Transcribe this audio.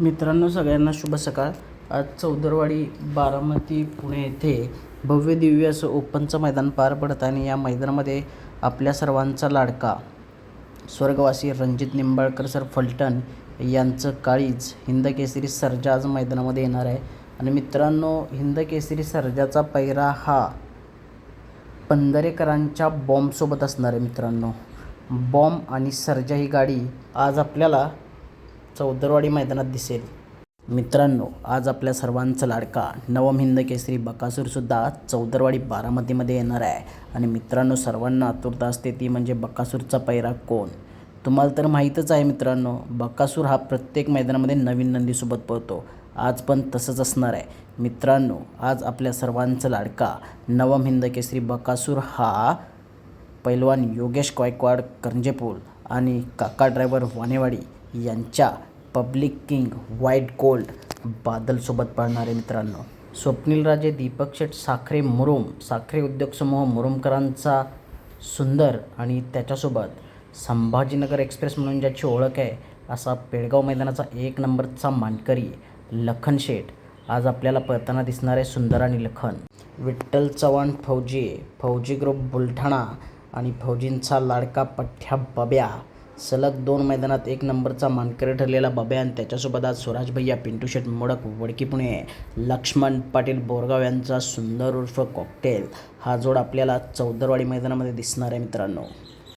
मित्रांनो सगळ्यांना शुभ सकाळ. आज चौदरवाडी बारामती पुणे येथे भव्य दिव्य असं ओपनचं मैदान पार पडत आणि या मैदानामध्ये आपल्या सर्वांचा लाडका स्वर्गवासी रणजित निंबाळकर सर फलटण यांचं काळीज हिंद केसरी सर्जा आज मैदानामध्ये येणार आहे. आणि मित्रांनो हिंद केसरी सर्जाचा पैरा हा पंधरेकरांच्या बॉम्बसोबत असणार आहे मित्रांनो. बॉम्ब आणि सर्जा ही गाडी आज आपल्याला चौदरवाडी मैदानात दिसेल. मित्रांनो आज आपल्या सर्वांचा लाडका नवम हिंद केसरी बकासूरसुद्धा चौदरवाडी बारामतीमध्ये येणार आहे. आणि मित्रांनो सर्वांना आतुरता असते ती म्हणजे बकासूरचा पैरा कोण? तुम्हाला तर माहीतच आहे मित्रांनो बकासूर हा प्रत्येक मैदानामध्ये नवीन नंदीसोबत पळतो. आज पण तसंच असणार आहे. मित्रांनो आज आपल्या सर्वांचा लाडका नवम हिंद केसरी बकासूर हा पैलवान योगेश गायकवाड करंजेपूल आणि काका ड्रायव्हर वानेवाडी यांच्या पब्लिक किंग व्हाईट गोल्ड बादलसोबत पाळणारे मित्रांनो. स्वप्नील राजे दीपक शेठ साखरे मुरुम साखरे उद्योग समूह मुरुमकरांचा सुंदर आणि त्याच्यासोबत संभाजीनगर एक्सप्रेस म्हणून ज्याची ओळख आहे असा पेडगाव मैदानाचा एक नंबरचा मानकरी लखन शेठ. आज आपल्याला पळताना दिसणार आहे सुंदर आणि लखन. विठ्ठल चव्हाण फौजी फौजी ग्रुप बुलढाणा आणि फौजींचा लाडका पठ्ठ्या बब्या. सलग दोन मैदानात एक नंबरचा मानकरी ठरलेला बब्या आणि त्याच्यासोबत आज स्वराज भैया पिंटू शेट मोडक वडकी पुणे लक्ष्मण पाटील बोरगाव यांचा सुंदर उर्फ कॉकटेल हा जोड आपल्याला चौदरवाडी मैदानामध्ये दिसणार आहे मित्रांनो.